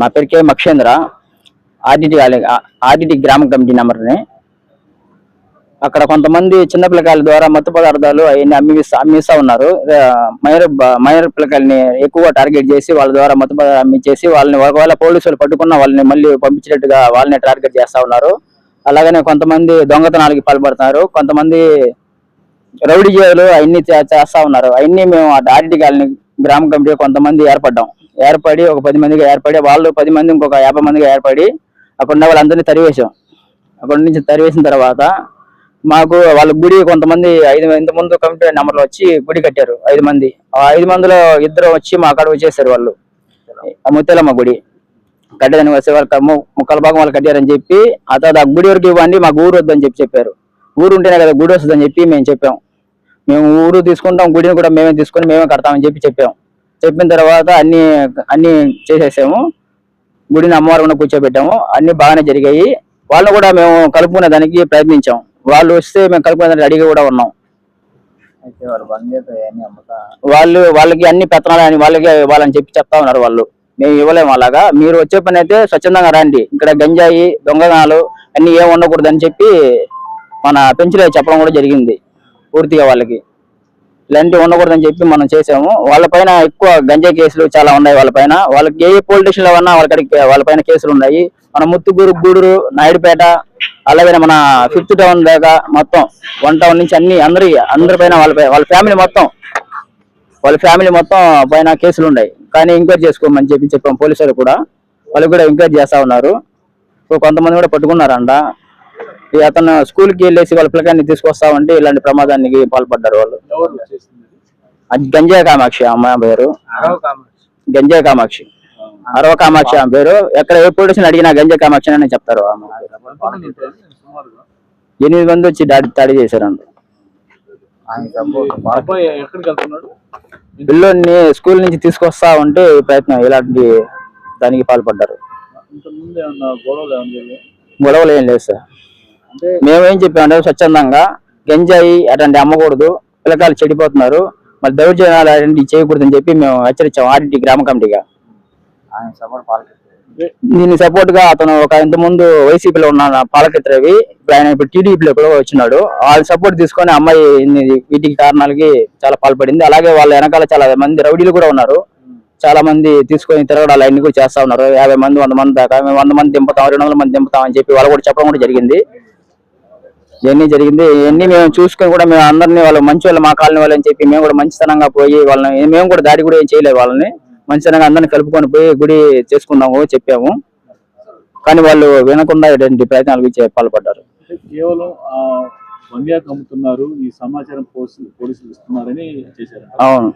నా పేరు K Makshendra. RDT RDT గ్రామ కమిటీ నెంబర్ని. అక్కడ కొంతమంది చిన్న పిల్లకాయల ద్వారా మత్తు పదార్థాలు అవన్నీ అమ్మిస్తా అమ్మిస్తా ఉన్నారు. మైనర్ మైనర్ పిల్లకాయలని ఎక్కువగా టార్గెట్ చేసి వాళ్ళ ద్వారా మత్తు పదార్థాలు అమ్మించేసి వాళ్ళని ఒకవేళ పోలీసులు పట్టుకున్న వాళ్ళని మళ్ళీ పంపించినట్టుగా వాళ్ళని టార్గెట్ చేస్తా ఉన్నారు. అలాగనే కొంతమంది దొంగతనాలకి పాల్పడుతున్నారు. కొంతమంది రౌడీ జైలు అవన్నీ చేస్తా ఉన్నారు. అవన్నీ మేము ఆర్డిటి గ్రామ కమిటీ కొంతమంది ఏర్పడ్డాం. ఏర్పడి ఒక పది మందిగా ఏర్పడి వాళ్ళు పది మంది ఇంకొక యాభై మందిగా ఏర్పడి అక్కడ ఉన్న వాళ్ళందరినీ తరివేశాం. అక్కడ నుంచి తరివేసిన తర్వాత మాకు వాళ్ళ గుడి కొంతమంది ఐదు ఇంత ముందు కమిటీ నెంబర్లు వచ్చి గుడి కట్టారు ఐదు మంది. ఆ ఐదు మందిలో ఇద్దరు వచ్చి మా అక్కడ వచ్చేసారు వాళ్ళు. ఆ ముత్యాలమ్మ గుడి. కట్టదని వస్తే వాళ్ళు ముక్కల భాగం వాళ్ళు కట్టారని చెప్పి ఆ తర్వాత ఆ గుడి వరకు ఇవ్వండి మాకు ఊరు వద్దని చెప్పి చెప్పారు. ఊరు ఉంటేనే కదా గుడి వస్తుందని చెప్పి మేము చెప్పాం. మేము ఊరు తీసుకుంటాం గుడిని కూడా మేమే తీసుకొని మేమే కడతామని చెప్పి చెప్పాం. చెప్పిన తర్వాత అన్ని అన్ని చేసేసాము. గుడిని అమ్మవారు కూడా కూర్చోబెట్టాము. అన్ని బాగానే జరిగాయి. వాళ్ళు కూడా మేము కలుపుకునే దానికి ప్రయత్నించాం. వాళ్ళు వస్తే మేము కలుపుకునే దానికి రెడీగా కూడా ఉన్నాం. వాళ్ళు వాళ్ళకి అన్ని పెత్తనాలు అని వాళ్ళకి వాళ్ళని చెప్పి చెప్తా ఉన్నారు వాళ్ళు. మేము ఇవ్వలేము అలాగా. మీరు వచ్చే పని అయితే స్వచ్ఛందంగా రండి. ఇక్కడ గంజాయి దొంగతనాలు అన్ని ఏం ఉండకూడదు అని చెప్పి మన పెంచులే చెప్పడం కూడా జరిగింది. పూర్తిగా వాళ్ళకి. ఇలాంటివి ఉండకూడదని చెప్పి మనం చేసాము. వాళ్ళపైన ఎక్కువ గంజాయి కేసులు చాలా ఉన్నాయి వాళ్ళపైన వాళ్ళకి ఏ పోలీస్లో ఉన్నా వాళ్ళకి వాళ్ళపైన కేసులు ఉన్నాయి. మన ముత్తుగూరు గూడూరు నాయుడుపేట అలాగే మన ఫిఫ్త్ టౌన్ దాకా మొత్తం వన్ టౌన్ నుంచి అన్ని అందరి అందరిపైన వాళ్ళపై వాళ్ళ ఫ్యామిలీ మొత్తం వాళ్ళ ఫ్యామిలీ మొత్తం పైన కేసులు ఉన్నాయి. కానీ ఎంక్వైరీ చేసుకోమని చెప్పి చెప్పాం పోలీసులు కూడా. వాళ్ళు కూడా ఎంక్వైరీ చేస్తా ఉన్నారు. సో కొంతమంది కూడా పట్టుకున్నారంట. అతను స్కూల్కి వెళ్ళేసి వాళ్ళ పిల్లకాయని తీసుకొస్తా ఉంటే ఇలాంటి ప్రమాదానికి పాల్పడ్డారు వాళ్ళు. గంజాయ కామాక్షి అమ్మాయి పేరు. గంజాయ కామాక్షి. అరవ కామాక్షి ఆమె పేరు. ఎక్కడ ఏ పోలీసుని అడిగినా గంజాయ కామాక్షి అని చెప్తారు ఎనిమిది మంది వచ్చి దాడి దాడి వెళ్తున్నాడు? పిల్లోని స్కూల్ నుంచి తీసుకొస్తా ఉంటే ప్రయత్నం ఇలాంటి దానికి పాల్పడ్డారు. గొడవలు ఏం లేదు సార్. మేమేం చెప్పామంటే స్వచ్ఛందంగా గంజాయి అటువంటి అమ్మకూడదు పిల్లకాయలు చెడిపోతున్నారు మరి దౌర్జన్యాలు చేయకూడదు అని చెప్పి మేము హెచ్చరించాం ఆర్డిటి గ్రామ కమిటీగా. దీని సపోర్ట్గా అతను ఒక ఇంత ముందు వైసీపీలో ఉన్న పాలకెత్త రవి ఇప్పుడు ఆయన ఇప్పుడు టీడీపీలో కూడా వచ్చినాడు. వాళ్ళ సపోర్ట్ తీసుకొని అమ్మాయి వీటికి కారణాలకి చాలా పాల్పడింది. అలాగే వాళ్ళ వెనకాల చాలా మంది రౌడీలు కూడా ఉన్నారు. చాలా మంది తీసుకొని తిరగడాలు అన్ని కూడా చేస్తా ఉన్నారు. యాభై మంది వంద మంది దాకా మేము వంద మంది దింపుతాం రెండు వందల మంది దింపుతాం అని చెప్పి వాళ్ళు కూడా చెప్పడం కూడా జరిగింది. ఇవన్నీ జరిగింది. ఇవన్నీ మేము చూసుకొని కూడా మేము అందరినీ వాళ్ళు మంచి వాళ్ళు మా కాలనీ వాళ్ళు అని చెప్పి మేము కూడా మంచితనంగా పోయి వాళ్ళని మేము కూడా దాడి కూడా ఏం చేయలేదు వాళ్ళని. మంచితనంగా అందరిని కలుపుకొని పోయి గుడి చేసుకుందాము చెప్పాము. కానీ వాళ్ళు వినకుండా ఇటువంటి ప్రయత్నాలకు చే- పాల్పడ్డారు. అంటే కేవలం ఆ బంగ్యాకు అమ్ముతున్నారు ఈ సమాచారం పోలీసులు పోలీసులు ఇస్తున్నారని చేశారు. అవును.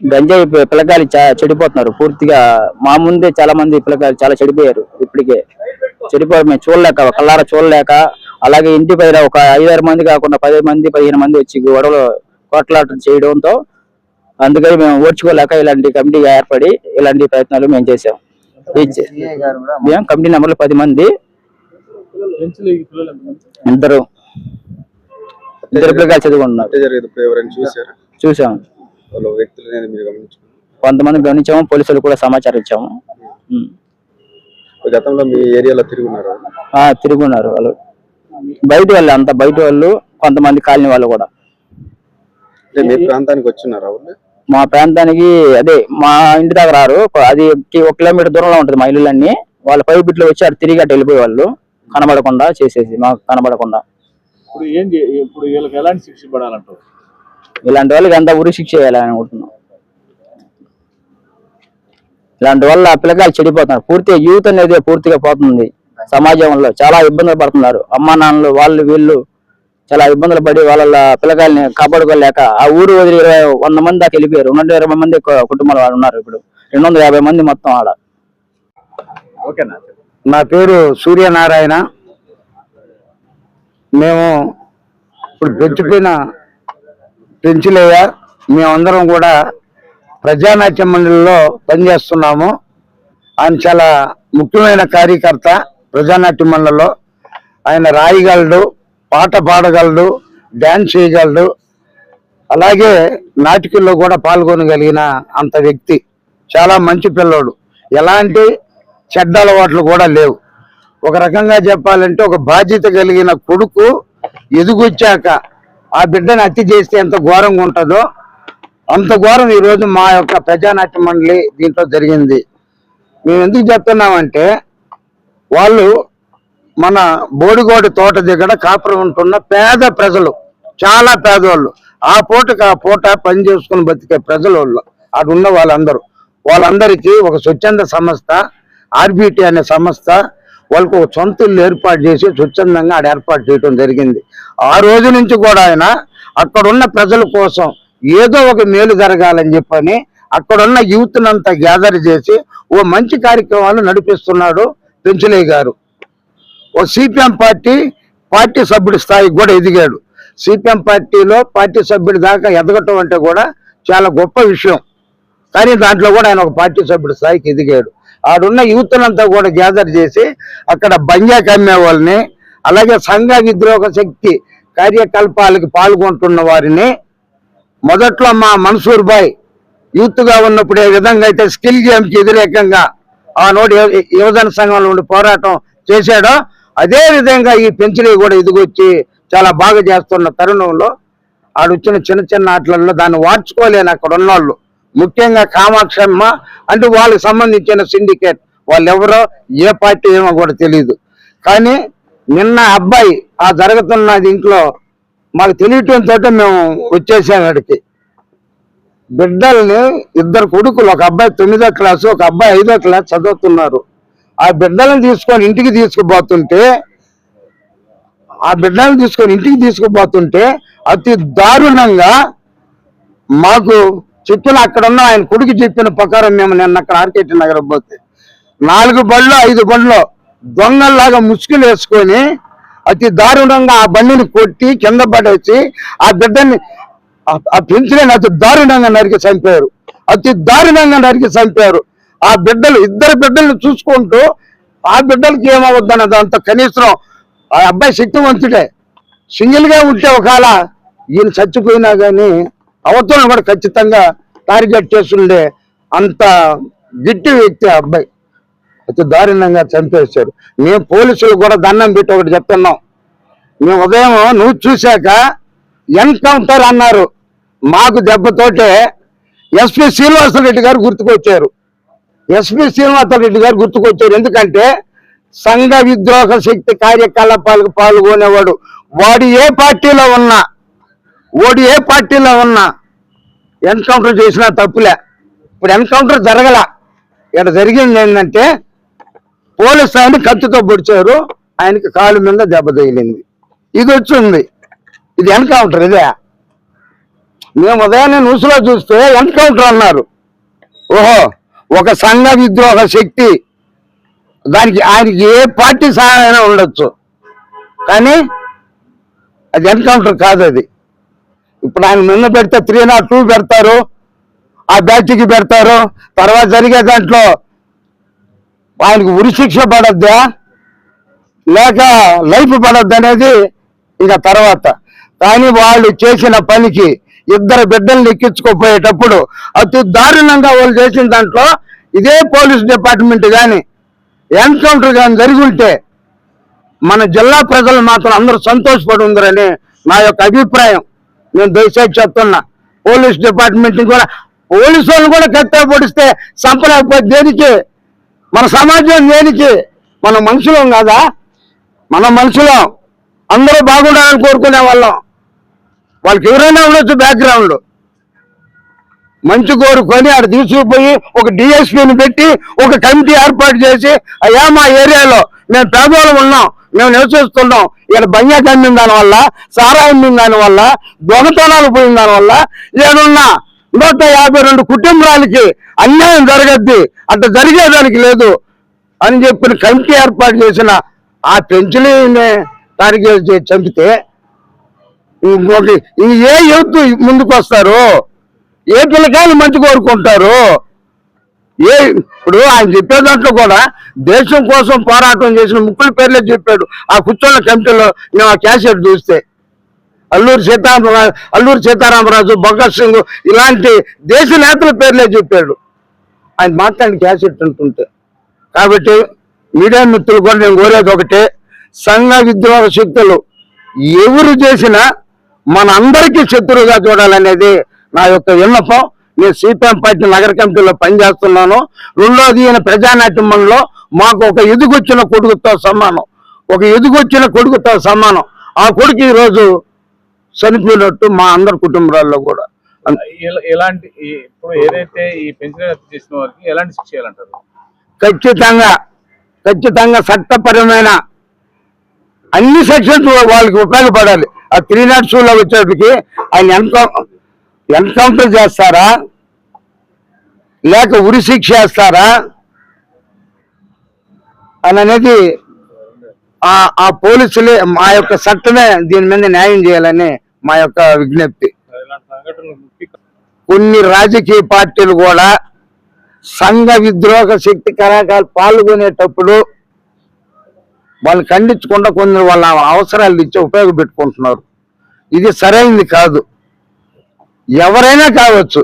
గంజాయి పిల్లకాయలు చెడిపోతున్నారు. పూర్తిగా మా ముందే చాలా మంది పిల్లకాయలు చాలా చెడిపోయారు ఇప్పటికే. చెడిపోయారు మేము చూడలేక కల్లార చూడలేక అలాగే ఇంటి పైన ఒక ఐదారు మంది కాకుండా పది మంది పదిహేను మంది వచ్చి గొడవలు కొట్లాట చేయడంతో అందుకని మేము ఓర్చుకోలేక ఇలాంటి కమిటీ ఏర్పడి ఇలాంటి ప్రయత్నాలు మేము చేసాం మేము కమిటీ నెంబర్లు పది మంది? ఇద్దరు. ఇద్దరు పిల్లకాయలు చదువుకుంటున్నారు. చూసాం. కొంతమంది గమనించాము పోలీసులు కూడా సమాచారం ఇచ్చాము. గతంలో మీ ఏరియాలో తిరుగున్నారు? ఆ తిరుగున్నారు వాళ్ళు. బయట వాళ్ళు అంత బయట వాళ్ళు కొంతమంది కాలనీ వాళ్ళు కూడా. మీ ప్రాంతానికి వచ్చినారా వాళ్ళు? మా ప్రాంతానికి అదే మా ఇంటి దగ్గర రారు. అది ఒక కిలోమీటర్ దూరంలో ఉంటుంది మా ఇల్లులన్నీ. వాళ్ళ పై బిట్లు వచ్చి అటు తిరిగి అటు వెళ్ళిపోయే వాళ్ళు. కనబడకుండా చేసేసి మాకు కనబడకుండా. ఇప్పుడు ఏం ఇప్పుడు వీళ్ళకి ఎలాంటి శిక్ష పడాలంటారు ఇలాంటి వాళ్ళకి ఎంత ఉరి శిక్ష చేయాలని అనుకుంటున్నాం. ఇలాంటి వల్ల పిల్లకాయలు చెడిపోతున్నారు. పూర్తిగా యూత్ అనేది పూర్తిగా పోతుంది సమాజంలో. చాలా ఇబ్బందులు పడుతున్నారు. అమ్మా నాన్నలు వాళ్ళు వీళ్ళు చాలా ఇబ్బందులు పడి వాళ్ళ పిల్లకాయల్ని కాపాడుకోలేక ఆ ఊరు వదిలి ఇరవై వంద మంది దాకా వెళ్ళిపోయారు. రెండు వందల ఇరవై మంది కుటుంబాల వాళ్ళు ఉన్నారు ఇప్పుడు. రెండు వందల యాభై మంది మొత్తం ఆడ. ఓకేనా? నా పేరు సూర్యనారాయణ. మేము ఇప్పుడు పెంచిపోయిన పెంచులయ్య. మేమందరం కూడా ప్రజానాట్య మండలిలో పనిచేస్తున్నాము. ఆయన చాలా ముఖ్యమైన కార్యకర్త ప్రజానాట్య మండలిలో. ఆయన రాయగలడు పాట పాడగలడు డ్యాన్స్ చేయగలడు. అలాగే నాటికల్లో కూడా పాల్గొనగలిగిన అంత వ్యక్తి. చాలా మంచి పిల్లోడు. ఎలాంటి చెడ్డ అలవాట్లు కూడా లేవు. ఒక రకంగా చెప్పాలంటే ఒక బాధ్యత కలిగిన కొడుకు ఎదుగొచ్చాక ఆ బిడ్డను హత్య చేస్తే ఎంత ఘోరంగా ఉంటుందో అంత ఘోరం ఈ రోజు మా యొక్క ప్రజానాట్య మండలి దీంట్లో జరిగింది. మేము ఎందుకు చెప్తున్నామంటే వాళ్ళు మన బోడిగోడి తోట దగ్గర కాపురం ఉంటున్న పేద ప్రజలు చాలా పేదవాళ్ళు. ఆ పూటకు ఆ పూట పని చేసుకుని బతికే ప్రజలు వాళ్ళు అటు ఉన్న వాళ్ళందరూ. వాళ్ళందరికీ ఒక స్వచ్ఛంద సంస్థ ఆర్బిటి అనే సంస్థ వాళ్ళకు ఒక సొంత ఇల్లు ఏర్పాటు చేసి స్వచ్ఛందంగా ఆడ ఏర్పాటు చేయడం జరిగింది. ఆ రోజు నుంచి కూడా ఆయన అక్కడున్న ప్రజల కోసం ఏదో ఒక మేలు జరగాలని చెప్పని అక్కడున్న యూత్ నంతా గ్యాదర్ చేసి ఓ మంచి కార్యక్రమాలు నడిపిస్తున్నాడు పెంచులే గారు. ఓ సిపిఎం పార్టీ పార్టీ సభ్యుడి స్థాయికి కూడా ఎదిగాడు. సిపిఎం పార్టీలో పార్టీ సభ్యుడి దాకా ఎదగటం అంటే కూడా చాలా గొప్ప విషయం. కానీ దాంట్లో కూడా ఆయన ఒక పార్టీ సభ్యుడి స్థాయికి ఎదిగాడు. ఆడున్న యూత్నంతా కూడా గ్యాదర్ చేసి అక్కడ బంజా అమ్మే వాళ్ళని అలాగే సంఘ విద్రోహ శక్తి కార్యకలాపాలకు పాల్గొంటున్న వారిని మొదట్లో మా మన్సూర్ బాయ్ యూత్గా ఉన్నప్పుడు ఏ విధంగా అయితే స్కిల్ గేమ్కి వ్యతిరేకంగా ఆనాడు యువ- యువజన సంఘంలో ఉండి పోరాటం చేశాడో అదే విధంగా ఈ పెంచులు కూడా ఎదిగొచ్చి చాలా బాగా చేస్తున్న తరుణంలో ఆడొచ్చిన చిన్న చిన్న ఆటలలో దాన్ని వార్చుకోలేని అక్కడ ఉన్నోళ్ళు ముఖ్యంగా కామాక్షమ్మ అంటే వాళ్ళకి సంబంధించిన సిండికేట్. వాళ్ళు ఎవరో ఏ పార్టీ ఏమో కూడా తెలియదు కానీ నిన్న అబ్బాయి ఆ జరుగుతున్న ఇంట్లో మాకు తెలియటంతో మేము వచ్చేసాం అక్కడికి బిడ్డల్ని ఇద్దరు కొడుకులు ఒక అబ్బాయి తొమ్మిదో క్లాసు ఒక అబ్బాయి ఐదో క్లాస్ చదువుతున్నారు. ఆ బిడ్డలను తీసుకొని ఇంటికి తీసుకుపోతుంటే ఆ బిడ్డలను తీసుకొని ఇంటికి తీసుకుపోతుంటే అతి దారుణంగా మాకు చెప్పిన అక్కడ ఉన్న ఆయన కొడుకు చెప్పిన ప్రకారం మేము నిన్న అక్కడ ఆర్కేటి నగరం పోతే నాలుగు బళ్ళు ఐదు బళ్ళు దొంగల్లాగా ముసుగులు వేసుకొని అతి దారుణంగా ఆ బండిని కొట్టి కింద పడేసి ఆ బిడ్డని ఆ- పెంచిన పెంచులని అతి దారుణంగా నరికి చంపారు. అతి దారుణంగా నరికి చంపారు. ఆ బిడ్డలు ఇద్దరు బిడ్డల్ని చూసుకుంటూ ఆ బిడ్డలకి ఏమవుద్దన్న అంత కనీసం ఆ అబ్బాయి శక్తివంతుడే. సింగిల్గా ఉంటే ఒకవేళ ఈయన చచ్చిపోయినా గానీ అవతలను కూడా ఖచ్చితంగా టార్గెట్ చేస్తుండే అంత గిట్టి వ్యక్తి ఆ అబ్బాయి. అతి దారుణంగా చంపేశారు. మేము పోలీసులు కూడా దండం పెట్టి ఒకటి చెప్తున్నాం. మేము ఉదయం నువ్వు చూశాక ఎన్కౌంటర్ అన్నారు. మాకు దెబ్బతోటే ఎస్పి శ్రీనివాసరెడ్డి గారు గుర్తుకొచ్చారు. ఎస్పి శ్రీనివాసరెడ్డి గారు గుర్తుకొచ్చారు. ఎందుకంటే సంఘ విద్రోహ శక్తి కార్యకలాపాలకు పాల్గొనేవాడు. వాడు ఏ పార్టీలో ఉన్నా వాడు ఏ పార్టీలో ఉన్నా ఎన్కౌంటర్ చేసినా తప్పులే. ఇప్పుడు ఎన్కౌంటర్ జరగల. ఇక్కడ జరిగింది ఏంటంటే పోలీస్ ఆయన కత్తితో పొడిచారు. ఆయనకి కాలు మీద దెబ్బ తగిలింది. ఇది వచ్చింది. ఇది ఎన్కౌంటర్ ఇదే. మేము ఉదయాన్నే న్యూస్లో చూస్తే ఎన్కౌంటర్ అన్నారు. ఓహో ఒక సంఘ విద్రోహ శక్తి. దానికి ఆయనకి ఏ పార్టీ సహాయమైనా ఉండొచ్చు. కానీ అది ఎన్కౌంటర్ కాదు అది. ఇప్పుడు ఆయన నిన్న పెడితే త్రీ నాట్ టూ పెడతారు. ఆ బ్యాచ్కి పెడతారు. తర్వాత జరిగే దాంట్లో ఆయనకు ఉరి శిక్ష పడద్దా? లేక లైఫ్ పడద్దు అనేది ఇక తర్వాత. కానీ వాళ్ళు చేసిన పనికి ఇద్దరు బిడ్డల్ని ఎక్కించుకోపోయేటప్పుడు అతి దారుణంగా వాళ్ళు చేసిన దాంట్లో ఇదే పోలీస్ డిపార్ట్మెంట్ కానీ ఎన్కౌంటర్ కానీ జరిగి ఉంటే మన జిల్లా ప్రజలు మాత్రం అందరూ సంతోషపడి ఉందరని నా యొక్క అభిప్రాయం. నేను దయచేసి చెప్తున్నా. పోలీస్ డిపార్ట్మెంట్ కూడా పోలీసు వాళ్ళు కూడా కట్టే పొడిస్తే సంపలేకపోతే దేనికి? మన సమాజం దేనికి? మన మనుషులం కాదా? మన మనుషులం. అందరూ బాగుండాలని కోరుకునే వాళ్ళం. వాళ్ళకి ఎవరైనా ఉండొచ్చు బ్యాక్గ్రౌండ్ మంచి కోరుకొని ఆడ తీసుకుపోయి ఒక డిఎస్పీని పెట్టి ఒక కమిటీ ఏర్పాటు చేసి అయ్యా మా ఏరియాలో మేము పేదవాళ్ళం ఉన్నాం మేము నివసిస్తున్నాం. ఇక్కడ బంజాకి కమ్మిన దానివల్ల సారా అమ్మిన దానివల్ల దొంగతనాలు పోయిన దానివల్ల ఏడున్నా నూట యాభై రెండు కుటుంబాలకి అన్యాయం జరగద్ది. అంత జరిగేదానికి లేదు అని చెప్పిన కమిటీ ఏర్పాటు చేసిన ఆ పెంచులని టార్గెట్ చేసి చంపితే ఇంకొక ఈ ఏ యువత ముందుకు వస్తారు ఏ పిల్లకాయలు మంచి కోరుకుంటారు? ఏ ఇప్పుడు ఆయన చెప్పే దాంట్లో కూడా దేశం కోసం పోరాటం చేసిన ముక్కుల పేర్లే చెప్పాడు. ఆ కూర్చొన్న కమిటీలో నేను ఆ క్యాసెట్ చూస్తే అల్లూరు సీతారామరాజు అల్లూరు సీతారామరాజు భగత్ సింగ్ ఇలాంటి దేశ నేతల పేర్లే చెప్పాడు. ఆయన మాట్లాడి క్యాసెట్ అంటుంటే. కాబట్టి మీడియా మిత్రులు కూడా నేను కోరేది ఒకటే సంఘ విద్రోహ శక్తులు ఎవరు చేసినా మన అందరికీ శత్రువుగా చూడాలనేది నా యొక్క విన్నపం. నేను సిపిఎం పార్టీ నగర కమిటీలో పనిచేస్తున్నాను. రెండోది ఈయన ప్రజానాట్యంలో మాకు ఒక ఎదుగొచ్చిన కొడుకుతో సమానం. ఒక ఎదుగొచ్చిన కొడుకుతో సమానం. ఆ కొడుకు ఈరోజు చనిపోయినట్టు మా అందరి కుటుంబాల్లో కూడా. ఎల- ఎలాంటి ఇప్పుడు ఏదైతే ఈ పెన్షన్ చేసిన వారికి ఎలాంటి శిక్ష చేయాలంటారు? ఖచ్చితంగా ఖచ్చితంగా చట్టపరమైన అన్ని సెక్షన్స్ వాళ్ళకి ఉపయోగపడాలి. ఆ త్రీ నాట్లో వచ్చేటికి ఆయన ఎన్కౌ ఎన్కౌంటర్ చేస్తారా? లేక ఉరి శిక్ష వేస్తారా అని అనేది ఆ ఆ పోలీసులే మా యొక్క చట్టమే దీని మీద న్యాయం చేయాలని మా యొక్క విజ్ఞప్తి. కొన్ని రాజకీయ పార్టీలు కూడా సంఘ విద్రోహ శక్తి కళాకారులు పాల్గొనేటప్పుడు వాళ్ళు ఖండించకుండా కొన్ని వాళ్ళ అవసరాలు ఇచ్చి ఉపయోగపెట్టుకుంటున్నారు. ఇది సరైనది కాదు. ఎవరైనా కావచ్చు.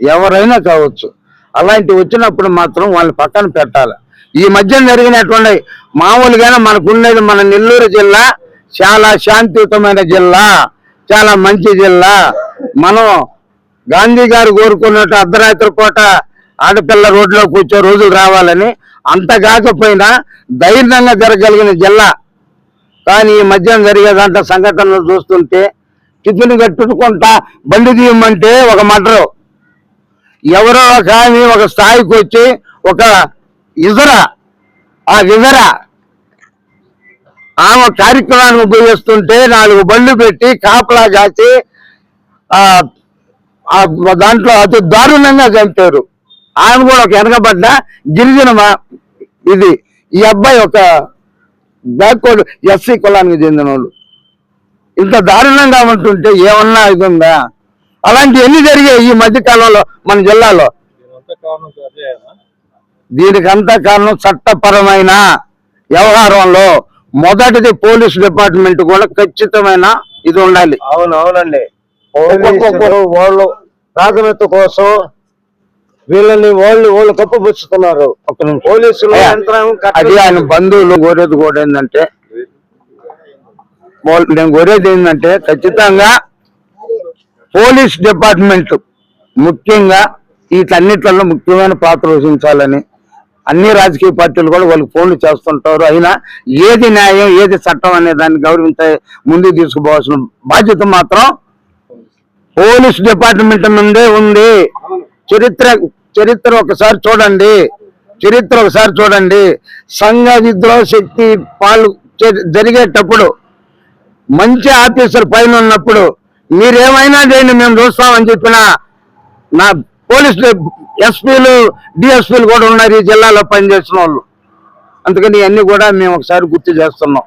ఎవరైనా కావచ్చు. అలాంటి వచ్చినప్పుడు మాత్రం వాళ్ళని పక్కన పెట్టాలి. ఈ మధ్య జరిగినటువంటి మామూలుగానే మనకున్నది మన నెల్లూరు జిల్లా చాలా శాంతియుతమైన జిల్లా. చాలా మంచి జిల్లా. మనం గాంధీ గారు కోరుకున్నట్టు అర్ధరాత్రి పూట ఆడపిల్ల రోడ్లో కూర్చో రోజులు రావాలని అంత కాకపోయినా ధైర్యంగా జరగలిగిన జిల్లా. కానీ ఈ మధ్యాహ్నం జరిగే దాంట్లో సంఘటనలు చూస్తుంటే టిఫిన్ కట్టుకుంటా బండి తీయమంటే ఒక మటరు ఎవరో కానీ ఒక స్థాయికి వచ్చి ఒక ఇజర ఆ విజరా ఆమె కార్యక్రమాన్ని ఉపయోగిస్తుంటే నాలుగు బండ్లు పెట్టి కాపలా ఆ దాంట్లో అతి దారుణంగా చంపారు. ఆయన కూడా ఒక వెనకబడ్డ గిరిజన ఇది. ఈ అబ్బాయి ఒక బ్యాక్వర్డ్ ఎస్సీ కులానికి చెందిన వాళ్ళు ఇంత దారుణంగా ఉంటుంటే ఏమన్నా ఇది ఉందా అలాంటి ఎన్ని జరిగాయి ఈ మధ్య కాలంలో మన జిల్లాలో? దీనికంతా కారణం చట్టపరమైన వ్యవహారంలో మొదటిది పోలీస్ డిపార్ట్మెంట్ కూడా ఖచ్చితమైన ఇది ఉండాలి. అవును అవునండి వాళ్ళు ప్రాథమికత కోసం వీళ్ళని వాళ్ళు వాళ్ళు కప్పుపుచ్చుతున్నారు. పోలీసులు అది ఆయన బంధువులు కోరేది కూడా ఏంటంటే నేను కోరేది ఏంటంటే ఖచ్చితంగా పోలీస్ డిపార్ట్మెంట్ ముఖ్యంగా వీటన్నిట్లలో ముఖ్యమైన పాత్ర వహించాలని అన్ని రాజకీయ పార్టీలు కూడా వాళ్ళకి ఫోన్లు చేస్తుంటారు. అయినా ఏది న్యాయం ఏది చట్టం అనే దాన్ని గౌరవించే ముందుకు తీసుకుపోవాల్సిన బాధ్యత మాత్రం పోలీస్ డిపార్ట్మెంట్ నుండే ఉంది. చరిత్ర చరిత్ర ఒకసారి చూడండి. చరిత్ర ఒకసారి చూడండి. సంఘ విద్రోహ శక్తి పాలు చే- జరిగేటప్పుడు మంచి ఆఫీసర్ పైన ఉన్నప్పుడు మీరేమైనా చేయండి మేము చూస్తామని చెప్పిన నా పోలీస్ ఎస్పీలు డిఎస్పీలు కూడా ఉన్నారు ఈ జిల్లాలో పనిచేసిన వాళ్ళు. అందుకని ఇవన్నీ కూడా మేము ఒకసారి గుర్తు చేస్తున్నాం.